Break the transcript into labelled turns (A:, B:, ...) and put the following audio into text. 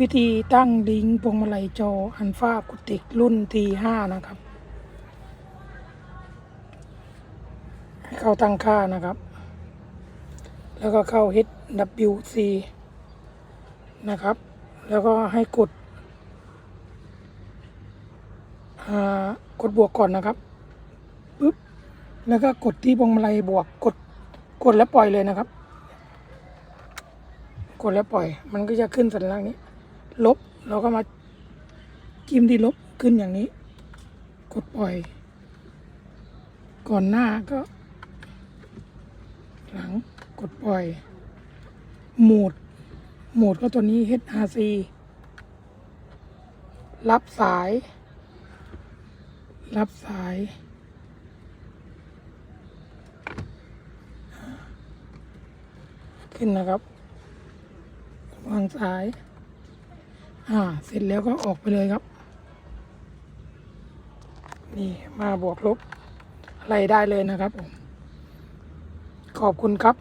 A: วิธีตั้งลิงก์พวงมาลัยจออันฟ้ากุติกรุ่น T5 นะครับให้เข้าตั้งค่านะครับ แล้วก็เข้า HWC นะครับ แล้วก็ให้กดอ่ากดบวกก่อนนะครับปึ๊บแล้วก็กดที่พวงมาลัยบวกกดกดแล้วปล่อยเลยนะครับ กดแล้วปล่อย มันก็จะขึ้นสัญลักษณ์นี้ ลบเราก็มาจิ้มที่ลบขึ้นอย่างนี้ กดปล่อย ก่อนหน้าก็ หลังกดปล่อยโหมดโหมดก็ตัวนี้ HRC รับสาย รับสาย ขึ้นนะครับวางสาย อ่า เสร็จแล้วก็ออกไปเลยครับ นี่มาบวกลบอะไรได้เลยนะครับผมขอบคุณครับ